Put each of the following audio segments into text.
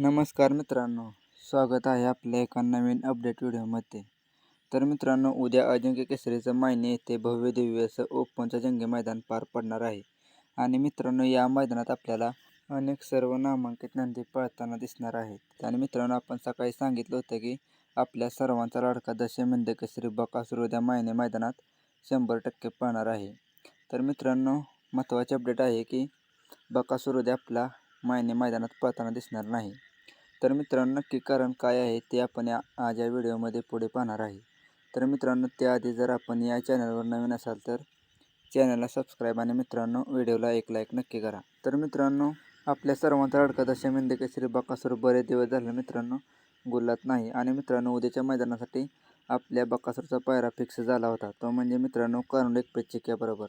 नमस्कार मित्रांनो स्वागत आहे आपल्या एका नवीन अपडेट व्हिडिओमध्ये. तर मित्रांनो उद्या अजिंक्य केसरीचं मायने येथे भव्य दिव्य असं ओपनचं जंगी मैदान पार पडणार आहे. आणि मित्रांनो या मैदानात आपल्याला अनेक सर्व नामांकित नंदी पळताना दिसणार आहेत. आणि मित्रांनो आपण सकाळी सांगितलं होतं की आपल्या सर्वांचा लाडका दशमिंद केसरी बकासूर उद्या मायने मैदानात शंभर टक्के पळणार आहे. तर मित्रांनो महत्त्वाची अपडेट आहे की बकासूर उद्या आपला मायने मैदानात पळताना दिसणार नाही. तर मित्रांनो नक्की कारण काय आहे ते आपण या आज या व्हिडिओमध्ये पुढे पाहणार आहे. तर मित्रांनो त्याआधी जर आपण या चॅनलवर नवीन असाल तर चॅनलला सबस्क्राईब आणि मित्रांनो व्हिडिओला एक लाईक नक्की करा. तर मित्रांनो आपल्या सर्वांचा अडका दशमिंद श्री बकासूर बरेच दिवस झाले मित्रांनो गुल्लात नाही. आणि मित्रांनो उद्याच्या मैदानासाठी आपल्या बकासूरचा पायरा फिक्स झाला होता. तो म्हणजे मित्रांनो कारण एक पेचिक्याबरोबर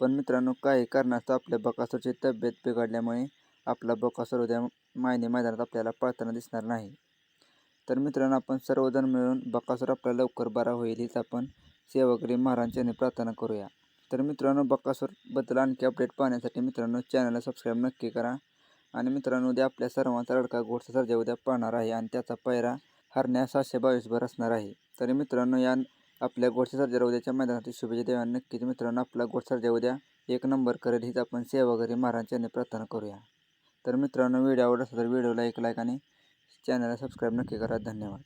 पण मित्रांनो काही कारणास्तव आपल्या बकासूरची तब्येत बिघडल्यामुळे आपला बकासूर उद्या मायने मैदानात आपल्याला पळताना दिसणार नाही. तर मित्रांनो आपण सर्वजण मिळून बकासूर आपला लवकर बरा होईल हीच आपण सेवागिरी महाराजांच्या प्रार्थना करूया. तर मित्रांनो बकासूरबद्दल आणखी अपडेट पाहण्यासाठी मित्रांनो चॅनलला सबस्क्राईब नक्की करा. आणि मित्रांनो उद्या आपल्या सर्वांचा लडका गोडचा सर्जा उद्या पाहणार आहे आणि त्याचा पैरा हरण्या सातशे बावीसभर असणार आहे. तरी मित्रांनो या आपल्या गोडच्या सर्जा उद्याच्या मैदानातील शुभेच्छा देवा नक्कीच मित्रांनो आपला गोड सर्जा उद्या एक नंबर करेल हीच आपण सेवागरी महाराजांच्या प्रार्थना करूया. तर मित्रांनो व्हिडिओ आवडला असेल तर व्हिडिओला एक लाईक आणि चॅनलला सबस्क्राईब नक्की करा. धन्यवाद.